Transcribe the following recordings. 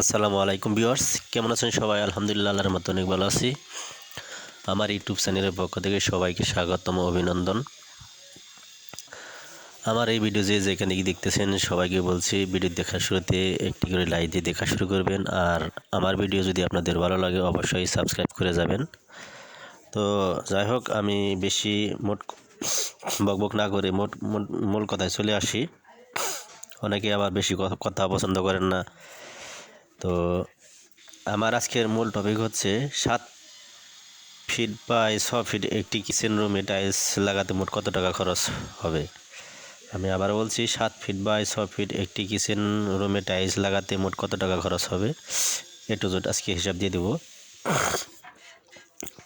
আসসালামু আলাইকুম ভিউয়ার্স, কেমন আছেন সবাই? আলহামদুলিল্লাহ, আল্লাহর মতো অনেক ভালো আছি। আমার ইউটিউব চ্যানেলের পক্ষ থেকে সবাইকে স্বাগতম, অভিনন্দন। আমার এই ভিডিও যে যেখানে দেখতেছেন, সবাইকে বলছি, ভিডিও দেখার শুরুতে একটি করে লাইক দিয়ে দেখা শুরু করবেন। আর আমার ভিডিও যদি আপনাদের ভালো লাগে, অবশ্যই সাবস্ক্রাইব করে যাবেন। তো যাই হোক, আমি বেশি মোট বকবক না করে মোট মূল কথায় চলে আসি। অনেকে আবার বেশি কথা পছন্দ করেন না। তো আমার আজকের মূল টপিক হচ্ছে সাত ফিট বাই ছ ফিট একটি কিচেন রুমে টাইলস লাগাতে মোট কত টাকা খরচ হবে? আমি আবার বলছি, সাত ফিট বাই ছ ফিট একটি কিচেন রুমে টাইলস লাগাতে মোট কত টাকা খরচ হবে? এ টু জেড আজকে হিসাব দিয়ে দেবো।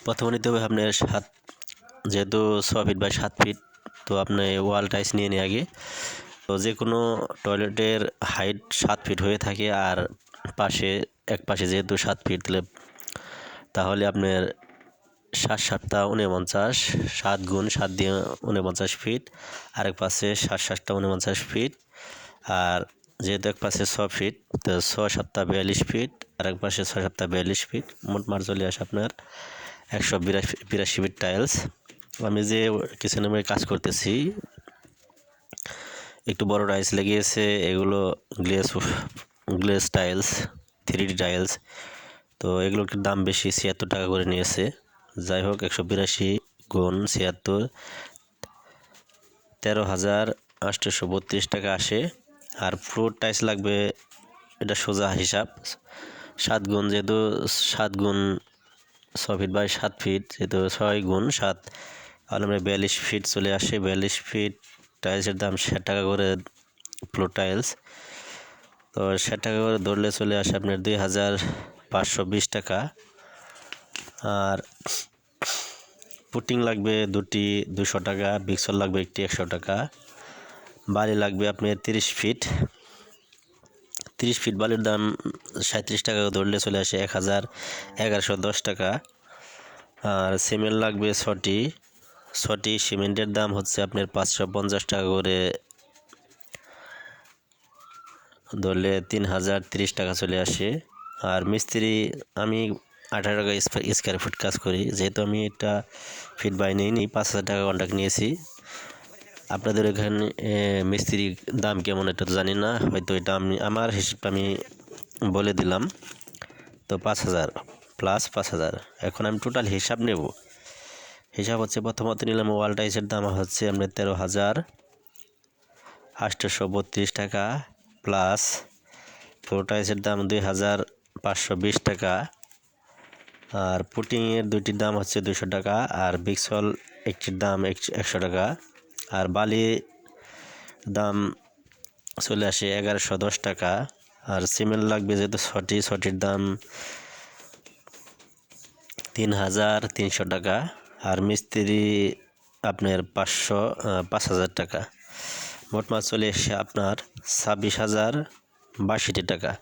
প্রথমে নিতে হবে আপনার সাত, যেহেতু ছ ফিট বাই সাত ফিট তো আপনি ওয়াল টাইলস নিয়ে নিয়ে আগে। তো যে কোনো টয়লেটের হাইট সাত ফিট হয়ে থাকে আর পাশে, এক পাশে যেহেতু সাত ফিট তাহলে তাহলে আপনার সাত সাতটা উনপঞ্চাশ, সাত গুণ সাত দিয়ে উনপঞ্চাশ ফিট আরেক পাশে সাত সাতটা উনপঞ্চাশ ফিট আর যেহেতু এক পাশে ছ ফিট তো ছ সাতটা বিয়াল্লিশ ফিট আরেক পাশে ছ সাতটা বিয়াল্লিশ ফিট মোট মার চলে আসে আপনার একশো বিরাশি বিরাশি ফিট টাইলস আমি যে কিচেন রুমে কাজ করতেছি, একটু বড় টাইলস লেগিয়েছে, এগুলো glaze glaze tiles three D tiles তো একটু দাম বেশি, ছিয়াত্তর টাকা করে নিয়েছে। যাই হোক, একশো বিরাশি গুণ ছিয়াত্তর, তেরো হাজার আটশোশো বত্রিশ টাকা আসে। আর ফ্লোর টাইলস লাগবে, এটা সোজা হিসাব, সাত গুণ যেহেতু সাত গুণ ছ ফিট বাই সাত ফিট যেহেতু ছয় গুণ সাত, তাহলে আমরা বিয়াল্লিশ ফিট চলে আসে। বিয়াল্লিশ ফিট টাইলসের দাম ষাট টাকা করে ফ্লোর টাইলস তো ষাট টাকা করে ধরলে চলে আসে আপনার দুই হাজার পাঁচশো বিশ টাকা। আর পুটিং লাগবে দুটি দুশো টাকা বিক্সল লাগবে একটি একশো টাকা। বালি লাগবে আপনার তিরিশ ফিট। তিরিশ ফিট বালির দাম সাঁত্রিশ টাকা ধরলে চলে আসে এক হাজার এগারোশো দশ টাকা। আর সিমেন্ট লাগবে ছটি। ছটি সিমেন্টের দাম হচ্ছে আপনার পাঁচশো পঞ্চাশ টাকা করে ধরলে তিন হাজার তিরিশ টাকা চলে আসে। আর মিস্ত্রি আমি আঠারো টাকা স্কোয়ার ফুট কাজ করি। যেহেতু আমি এটা ফিট বাই নিইনি পাঁচ হাজার টাকা কন্ট্যাক্ট নিয়েছি। আপনাদের এখানে এ, মিস্ত্রির দাম কেমন এটা তো জানি না। হয়তো এটা আমি আমার হিসেবটা আমি বলে দিলাম। তো পাঁচ হাজার প্লাস পাঁচ হাজার। এখন আমি টোটাল হিসাব নেব। হিসাব হচ্ছে প্রথমত নিলাম ওয়াল টাইসের দাম হচ্ছে আপনার তেরো হাজার আটশোশো বত্রিশ টাকা। প্লাস ফ্লোর টাইসের দাম দুই হাজার পাঁচশো বিশ টাকা। আর পুটিংয়ের দুইটির দাম হচ্ছে দুশো টাকা, আর বিক্সল একটির দাম এক- একশো টাকা। আর বালি দাম চলে আসে এগারোশো দশ টাকা। আর সিমেন্ট লাগবে যেহেতু ছটি, ছটির দাম তিন হাজার তিনশো টাকা। আর মিস্ত্রি আপনার পাঁচশো পাঁচ হাজার টাকা। মোট মাছ চলে এসে আপনার ছাব্বিশ হাজার বাষট্টি টাকা।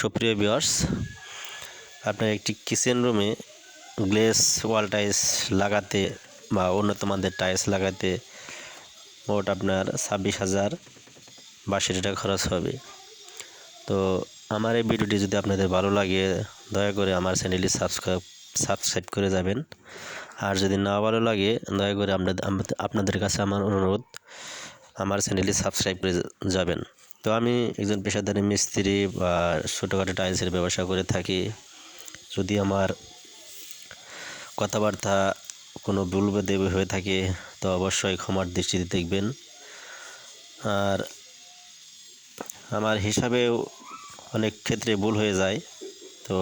সুপ্রিয় বিয়ার্স আপনার একটি কিচেন রুমে গ্লেস ওয়াল টাইলস লাগাতে বা উন্নত মানের টাইলস লাগাতে মোট আপনার ছাব্বিশ হাজার বাষট্টি টাকা খরচ হবে। তো আমার এই ভিডিওটি যদি আপনাদের ভালো লাগে, দয়া করে আমার চ্যানেলটি সাবস্ক্রাইব সাবস্ক্রাইব করে যাবেন। আর যদি না ভালো লাগে, দয়া করে আপনাদের আপনাদের কাছে আমার অনুরোধ আমার সাবস্ক্রাইব করে যাবেন। তো আমি একজন পেশাদারী মিস্ত্রি বা ছোটোখাটো টাইলসের ব্যবসা করে থাকি। যদি আমার কথাবার্তা কোনো ভুল দেবে হয়ে থাকে, তো অবশ্যই ক্ষমার দৃষ্টিতে দেখবেন। আর আমার হিসাবেও অনেক ক্ষেত্রে ভুল হয়ে যায়, তো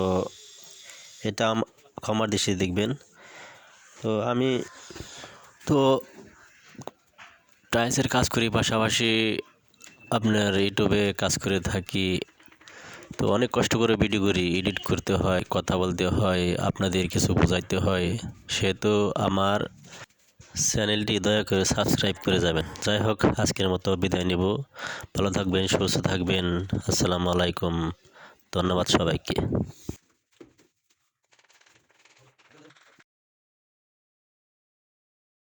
এটা ক্ষমার দৃষ্টিতে দেখবেন। তো আমি, তো টাইলসের কাজ করি, পাশাপাশি আপনার ইউটিউবে কাজ করে থাকি। তো অনেক কষ্ট করে ভিডিও করি এডিট করতে হয়, কথা বলতে হয় আপনাদের কিছু বোঝাইতে হয়। সেহেতু আমার চ্যানেলটি দয়া করে সাবস্ক্রাইব করে যাবেন। যাই হোক, আজকের মতো বিদায় নেব। ভালো থাকবেন, সুস্থ থাকবেন। আসসালামু আলাইকুম। ধন্যবাদ সবাইকে।